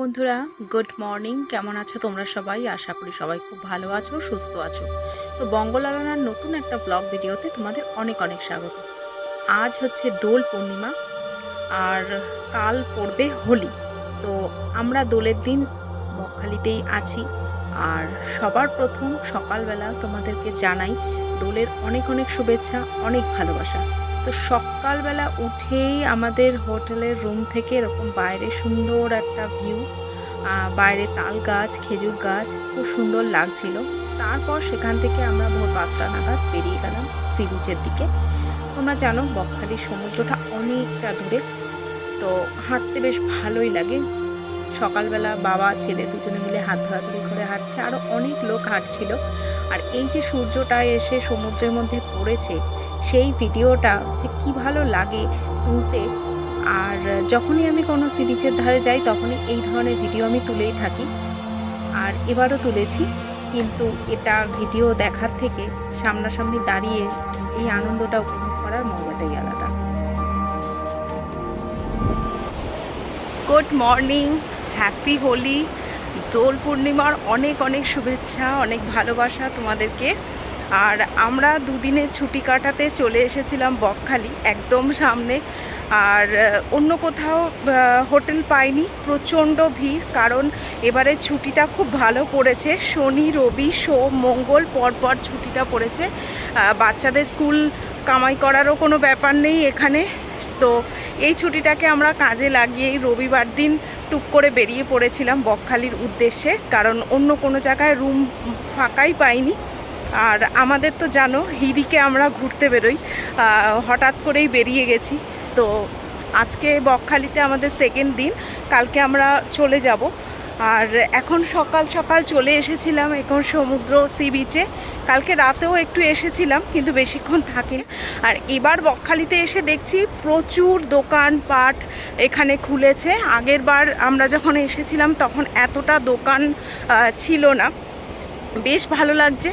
বন্ধুরা good morning কেমন আছো তোমরা সবাই? আশা করি সবাই খুব ভালো আছো, সুস্থ আছো। তো বঙ্গলালনার নতুন একটা ব্লগ ভিডিওতে তোমাদের অনেক অনেক স্বাগত। আজ হচ্ছে দোল পূর্ণিমা, আর কাল পড়বে হোলি। তো আমরা দোলের দিন বকখালিতেই আছি, আর সবার প্রথম সকালবেলা তোমাদেরকে জানাই দোলের অনেক অনেক শুভেচ্ছা, অনেক ভালোবাসা। তো সকালবেলা উঠেই আমাদের হোটেলের রুম থেকে এরকম বাইরে সুন্দর একটা ভিউ বাইরে তাল গাছ, খেজুর গাছ, খুব সুন্দর লাগছিল। তারপর সেখান থেকে আমরা ভোর পাঁচটা নাগাদ বেরিয়ে গেলাম সি বিচের দিকে। তোমরা জানো বকখালি সমুদ্রটা অনেকটা দূরে, তো হাঁটতে বেশ ভালোই লাগে। সকালবেলা বাবা, ছেলে দুজনে মিলে হাত ধরাধরি করে হাঁটছে আরও অনেক লোক হাঁটছিল। আর এই যে সূর্যটা এসে সমুদ্রের মধ্যে পড়েছে সেই ভিডিওটা যে কী ভালো লাগে তুলতে। আর যখনই আমি কোনো সি বিচের ধারে যাই, তখনই এই ধরনের ভিডিও আমি তুলেই থাকি। আর এবারও তুলেছি, কিন্তু এটা ভিডিও দেখার থেকে সামনাসামনি দাঁড়িয়ে এই আনন্দটা উপভোগ করার মজাটাই আলাদা। গুড মর্নিং হ্যাপি হোলি দোল পূর্ণিমার অনেক অনেক শুভেচ্ছা, অনেক ভালোবাসা তোমাদেরকে। আর আমরা দুদিনের ছুটি কাটাতে চলে এসেছিলাম বকখালি, একদম সামনে। আর অন্য কোথাও হোটেল পাইনি, প্রচণ্ড ভিড়, কারণ এবারে ছুটিটা খুব ভালো পড়েছে। শনি, রবি, সোম, মঙ্গল, পরপর ছুটিটা পড়েছে। বাচ্চাদের স্কুল কামাই করারও কোনো ব্যাপার নেই এখানে। তো এই ছুটিটাকে আমরা কাজে লাগিয়েই রবিবার দিন টুক করে বেরিয়ে পড়েছিলাম বকখালির উদ্দেশ্যে, কারণ অন্য কোনো জায়গায় রুম ফাঁকাই পাইনি। আর আমাদের তো জানো, হিরিকে আমরা ঘুরতে বেরোই। হঠাৎ করেই বেরিয়ে গেছি। তো আজকে বকখালিতে আমাদের সেকেন্ড দিন, কালকে আমরা চলে যাব। আর এখন সকাল সকাল চলে এসেছিলাম এখন সমুদ্র সি বিচে কালকে রাতেও একটু এসেছিলাম, কিন্তু বেশিক্ষণ থাকে আর এবার বকখালিতে এসে দেখছি প্রচুর দোকান পাট এখানে খুলেছে। আগের বার আমরা যখন এসেছিলাম, তখন এতটা দোকান ছিল না। বেশ ভালো লাগছে।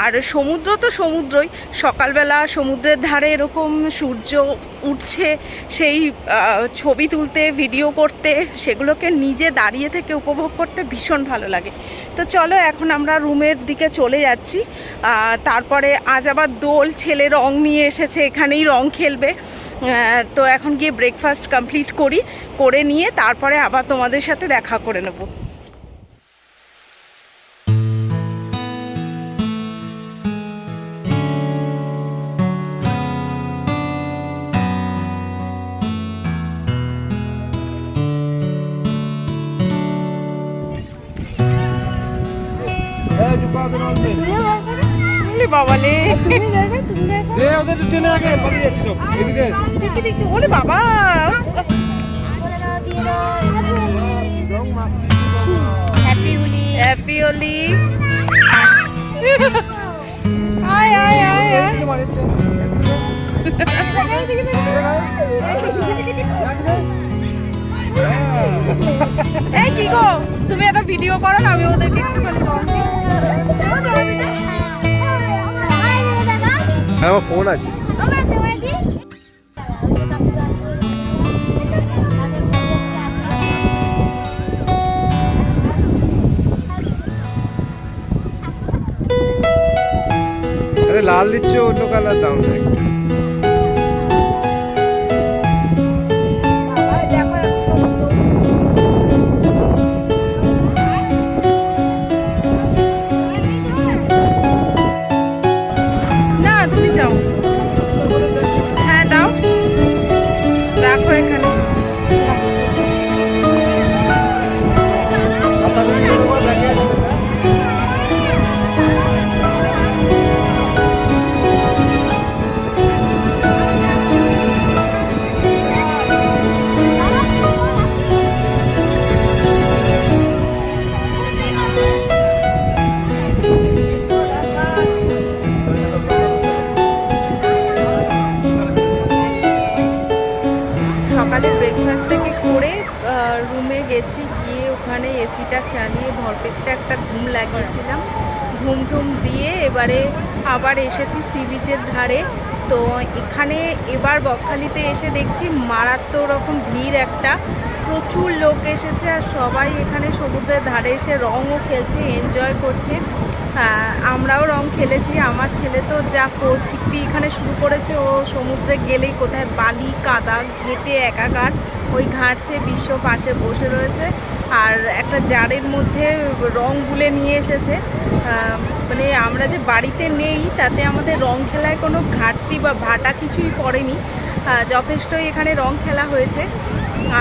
আর সমুদ্র তো সমুদ্রই। সকালবেলা সমুদ্রের ধারে এরকম সূর্য উঠছে, সেই ছবি তুলতে ভিডিও করতে, সেগুলোকে নিজে দাঁড়িয়ে থেকে উপভোগ করতে ভীষণ ভালো লাগে। তো চলো এখন আমরা রুমের দিকে চলে যাচ্ছি। তারপরে আজ আবার দোল, ছেলে রং নিয়ে এসেছে, এখানেই রং খেলবে। তো এখন গিয়ে ব্রেকফাস্ট কমপ্লিট করি, করে নিয়ে তারপরে আবার তোমাদের সাথে দেখা করে নেব। বাবালে। ওদের টেনে আগে পালিয়ে যাচ্ছে। এদিকে। ওরে বাবা। হ্যাপি হোলি। হ্যাপি হোলি। আয় আয় আয় আয়। এদিকে মার, এদিকে। এই কি গো? তুমি একটা ভিডিও করো না আমি ওদেরকে। হ্যাঁ আমার ফোন আছে। লাল দিচ্ছে অন্য কালার দাম নাই এসিটা চালিয়ে ভরপেটটা একটা ঘুম লাগিয়েছিলাম। ঘুম টুম দিয়ে এবারে আবার এসেছি সি বিচের ধারে। তো এখানে এবার বকখালিতে এসে দেখছি মারাত্মক রকম ভিড় একটা। প্রচুর লোক এসেছে আর সবাই এখানে সমুদ্রের ধারে এসে রঙও খেলছে এনজয় করছে। আমরাও রং খেলেছি, আমার ছেলে তো যা কীর্তি এখানে শুরু করেছে, ও সমুদ্রে গেলেই কোথায় বালি, কাদা, ঘেটে, একাকার। ওই ঘাটছে বিশ্ব পাশে বসে রয়েছে আর একটা জারের মধ্যে রং গুলে নিয়ে এসেছে। মানে আমরা যে বাড়িতে নেই, তাতে আমাদের রং খেলায় কোনো ঘাটতি বা ভাটা কিছুই পড়েনি। যথেষ্টই এখানে রং খেলা হয়েছে।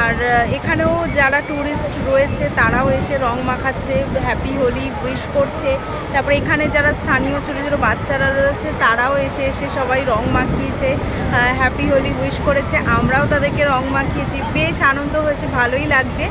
আর এখানেও যারা ট্যুরিস্ট রয়েছে, তারাও এসে রং মাখাচ্ছে হ্যাপি হোলি উইশ করছে। তারপরে এখানে যারা স্থানীয় ছোটো ছোটো বাচ্চারা রয়েছে, তারাও এসে এসে সবাই রং মাখিয়েছে হ্যাপি হোলি উইশ করেছে। আমরাও তাদেরকে রং মাখিয়েছি। বেশ আনন্দ হয়েছে, ভালোই লাগছে।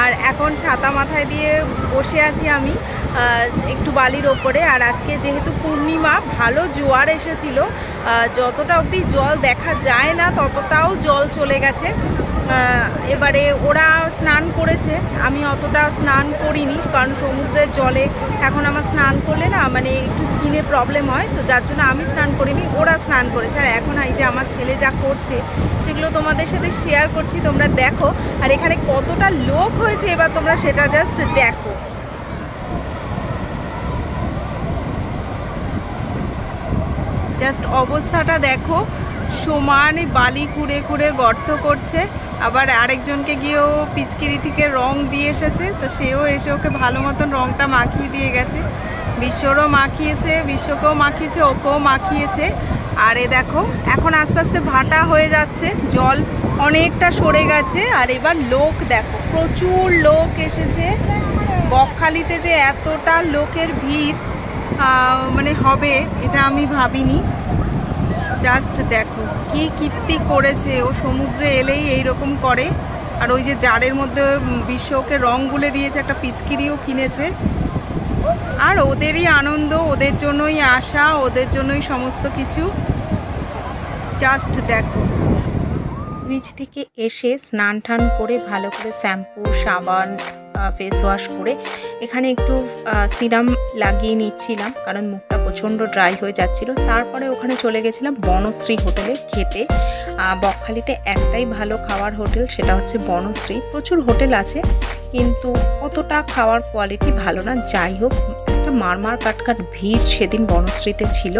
আর এখন ছাতা মাথায় দিয়ে বসে আছি আমি একটু বালির ওপরে। আর আজকে যেহেতু পূর্ণিমা, ভালো জোয়ার এসেছিল। যতটা অবধি জল দেখা যায় না, ততটাও জল চলে গেছে। এবারে ওরা স্নান করেছে। আমি অতটা স্নান করিনি, কারণ সমুদ্রের জলে এখন আমার স্নান করলে না মানে একটু স্কিনে প্রবলেম হয়, তো যার জন্য আমি স্নান করিনি, ওরা স্নান করেছে। আর এখন এই যে আমার ছেলে যা করছে, সেগুলো তোমাদের সাথে শেয়ার করছি, তোমরা দেখো। আর এখানে কতটা লোক হয়েছে, এবার তোমরা সেটা জাস্ট দেখো। জাস্ট অবস্থাটা দেখো। সমানে বালি খুঁড়ে খুঁড়ে গর্ত করছে। আবার আরেকজনকে গিয়েও পিচকিরি থেকে রং দিয়ে এসেছে। তো সেও এসে ওকে ভালো মতন রংটা মাখিয়ে দিয়ে গেছে। বিশ্বরও মাখিয়েছে, বিশ্বকেও মাখিয়েছে, ওকেও মাখিয়েছে। আর এ দেখো, এখন আস্তে আস্তে ভাটা হয়ে যাচ্ছে। জল অনেকটা সরে গেছে। আর এবার লোক দেখো, প্রচুর লোক এসেছে। বকখালিতে যে এতটা লোকের ভিড় মানে হবে, এটা আমি ভাবিনি। জাস্ট দেখো, কি কীর্তি করেছে। ও সমুদ্রে এলেই এই রকম করে। আর ওই যে জারের মধ্যে বিশ্ব ওকে রং গুলে দিয়েছে, একটা পিচকিরিও কিনেছে। আর ওদেরই আনন্দ, ওদের জন্যই আসা ওদের জন্যই সমস্ত কিছু। জাস্ট দেখো। বিচ থেকে এসে স্নান টান করে ভালো করে শ্যাম্পু, সাবান ফেস ওয়াশ করে এখানে একটু সিরাম লাগিয়ে নিচ্ছিলাম, কারণ মুখটা প্রচণ্ড ড্রাই হয়ে যাচ্ছিল। তারপরে ওখানে চলে গেছিলাম বনশ্রী হোটেলে খেতে। বকখালিতে একটাই ভালো খাওয়ার হোটেল সেটা হচ্ছে বনশ্রী। প্রচুর হোটেল আছে, কিন্তু অতটা খাওয়ার কোয়ালিটি ভালো না। যাই হোক, একটা মারমার কাটকাট ভিড় সেদিন বনশ্রীতে ছিল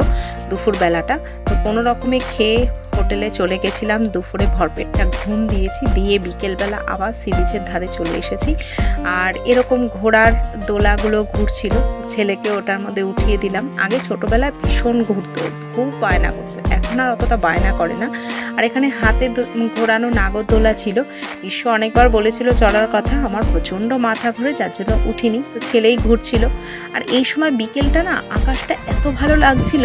দুপুরবেলাটা। তো কোনো রকমে খেয়ে হোটেলে চলে গেছিলাম, দুপুরে ভরপেটটা ঘুম দিয়েছি, দিয়ে বিকেলবেলা আবার সি বিচের ধারে চলে এসেছি। আর এরকম ঘোড়ার দোলাগুলো ঘুরছিল, ছেলেকে ওটার মধ্যে উঠিয়ে দিলাম। আগে ছোটোবেলায় ভীষণ ঘুরতো, খুব বায়না করতো, এখন আর অতটা বায়না করে না। আর এখানে হাতে ঘোরানো নাগরদোলা ছিল বিশ্ব অনেকবার বলেছিল চলার কথা আমার প্রচণ্ড মাথা ঘুরে যার জন্য উঠিনি। তো ছেলেই ঘুরছিল। আর এই সময় বিকেলটা না আকাশটা এত ভালো লাগছিল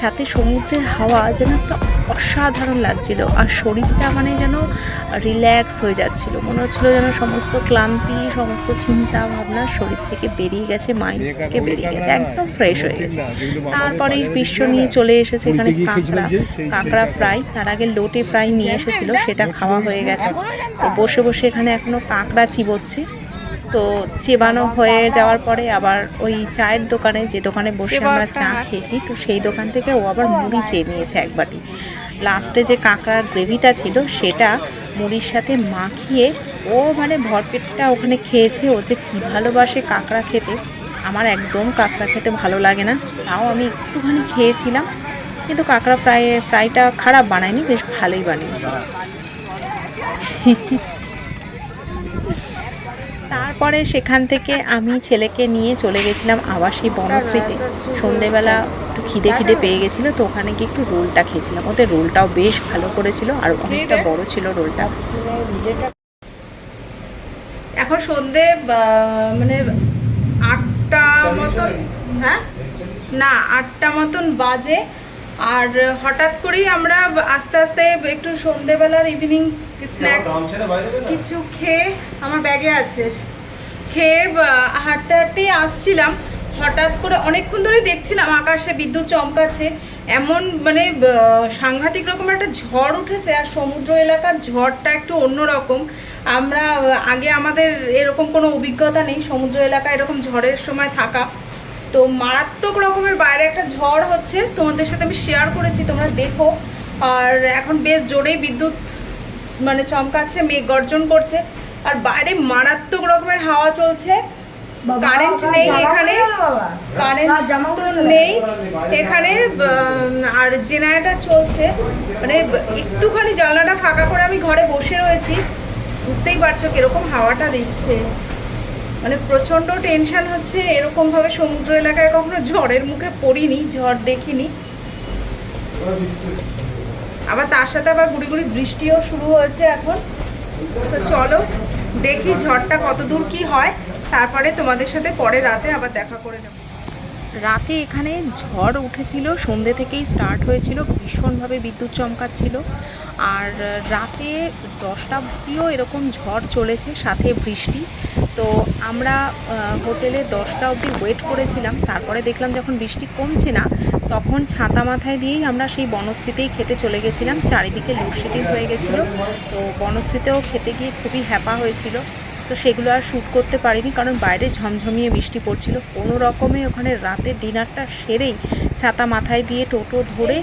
সাথে সমুদ্রের হাওয়া যেন একটা অসাধারণ লাগছিল। আর শরীরটা মানে যেন রিল্যাক্স হয়ে যাচ্ছিল। মনে হচ্ছিল যেন সমস্ত ক্লান্তি সমস্ত চিন্তা ভাবনা শরীর থেকে বেরিয়ে গেছে মাইন্ড থেকে বেরিয়ে গেছে একদম ফ্রেশ হয়ে গেছে। তারপরে বিশ্ব নিয়ে চলে এসেছে এখানে কাঁকড়া কাঁকড়া ফ্রাই তার আগে লোটে ফ্রাই নিয়ে এসেছিল সেটা খাওয়া হয়ে গেছে। তো বসে বসে এখানে এখনও কাঁকড়া চিবোচ্ছে। তো চেবানো হয়ে যাওয়ার পরে আবার ওই চায়ের দোকানে যে দোকানে বসে আমরা চা খেয়েছি তো সেই দোকান থেকে ও আবার মুড়ি চেয়ে নিয়েছে এক বাটি। লাস্টে যে কাঁকড়ার গ্রেভিটা ছিল সেটা মুড়ির সাথে মাখিয়ে ও মানে ভরপেটটা ওখানে খেয়েছে। ও যে কী ভালোবাসে কাঁকড়া খেতে আমার একদম কাঁকড়া খেতে ভালো লাগে না। তাও আমি একটুখানি খেয়েছিলাম কিন্তু কাঁকড়া ফ্রাই ফ্রাইটা খারাপ বানায়নি বেশ ভালোই বানিয়েছি। তারপরে সেখান থেকে আমি ছেলেকে নিয়ে চলে গেছিলাম আবার সেই বনশ্রীতে। সন্ধেবেলা একটু খিদে খিদে পেয়ে গেছিল তো ওখানে গিয়ে একটু রোলটা খেয়েছিলাম। ওদের রোলটাও বেশ ভালো করেছিল আর অনেকটা বড় ছিল রোলটা। এখন সন্ধে মানে আটটা মতন হ্যাঁ? না আটটা মতন বাজে। আর হঠাৎ করেই আমরা আস্তে আস্তে একটু সন্ধেবেলার ইভিনিং স্ন্যাক্স কিছু খেয়ে আমার ব্যাগে আছে। খেয়ে হাঁটতে হাঁটতেই আসছিলাম। হঠাৎ করে অনেকক্ষণ ধরে দেখছিলাম আকাশে বিদ্যুৎ চমকাচ্ছে। এমন মানে সাংঘাতিক রকম একটা ঝড় উঠেছে আর সমুদ্র এলাকার ঝড়টা একটু অন্যরকম। আমরা আগে আমাদের এরকম কোনো অভিজ্ঞতা নেই। সমুদ্র এলাকায় এরকম ঝড়ের সময় থাকা। তো মারাত্মক রকমের বাইরে একটা ঝড় হচ্ছে। তোমাদের সাথে আমি শেয়ার করেছি তোমরা দেখো। আর এখন বেশ জোরেই বিদ্যুৎ মানে চমকাচ্ছে মেঘ গর্জন করছে। আর বাইরে মারাত্মক রকমের হাওয়া চলছে। কারেন্ট নেই এখানে। কারেন্ট তো নেই এখানে আর জেনারেটার চলছে। মানে একটুখানি জানলাটা ফাঁকা করে আমি ঘরে বসে রয়েছি। বুঝতেই পারছ কীরকম হাওয়াটা দিচ্ছে। মানে প্রচণ্ড টেনশান হচ্ছে, এরকমভাবে সমুদ্র এলাকায় কখনো ঝড়ের মুখে পড়িনি, ঝড় দেখিনি। আবার তার সাথে আবার গুড়ি গুড়ি বৃষ্টিও শুরু হয়েছে এখন। তো চলো, দেখি ঝড়টা কত দূর কি হয়। তারপরে তোমাদের সাথে পরে রাতে আবার দেখা করে নেব। রাতে এখানে ঝড় উঠেছিল সন্ধ্যে থেকেই স্টার্ট হয়েছিল, ভীষণভাবে বিদ্যুৎ চমকাচ্ছিল। আর রাতে দশটা অবধিও এরকম ঝড় চলেছে, সাথে বৃষ্টি। তো আমরা হোটেলে দশটা অবধি ওয়েট করেছিলাম। তারপরে দেখলাম যখন বৃষ্টি কমছে না, তখন ছাতা মাথায় দিয়েই আমরা সেই বনশ্রীতেই খেতে চলে গেছিলাম। চারিদিকে লোডশেডিং হয়ে গেছিল। তো বনশ্রীতেও খেতে গিয়ে খুবই হ্যাপা হয়েছিল। তো সেগুলো আর শ্যুট করতে পারিনি, কারণ বাইরে ঝমঝমিয়ে বৃষ্টি পড়ছিল। কোনো রকমে ওখানে রাতে ডিনারটা সেরেই ছাতা মাথায় দিয়ে টোটো ধরে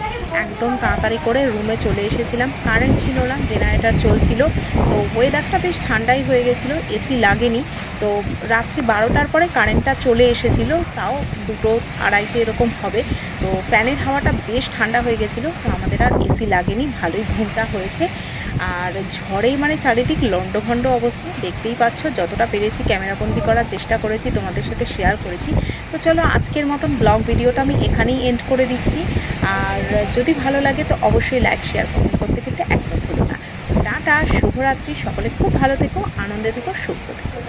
একদম তাড়াতাড়ি করে রুমে চলে এসেছিলাম। কারেন্ট ছিল না জেনারেটর চলছিল। তো ওয়েদারটা বেশ ঠান্ডাই হয়ে গেছিল এসি লাগেনি। তো রাত্রি বারোটার পরে কারেন্টটা চলে এসেছিল, তাও দুটো আড়াইটে এরকম হবে। তো ফ্যানের হাওয়াটা বেশ ঠান্ডা হয়ে গেছিল, তো আমাদের আর এসি লাগেনি, ভালোই ঘুমটা হয়েছে। আর ঝড়েই মানে চারিদিক লণ্ডভণ্ড অবস্থা, দেখতেই পাচ্ছ, যতটা পেরেছি ক্যামেরাবন্দি করার চেষ্টা করেছি, তোমাদের সাথে শেয়ার করেছি। তো চলো, আজকের মতন ব্লগ ভিডিওটা আমি এখানেই এন্ড করে দিচ্ছি। আর যদি ভালো লাগে, তো অবশ্যই লাইক শেয়ার কমেন্ট করতে কিন্তু একদম ভুলো না। টাটা, শুভরাত্রি, সকলে খুব ভালো থেকো, আনন্দে থেকো, সুস্থ থেকো।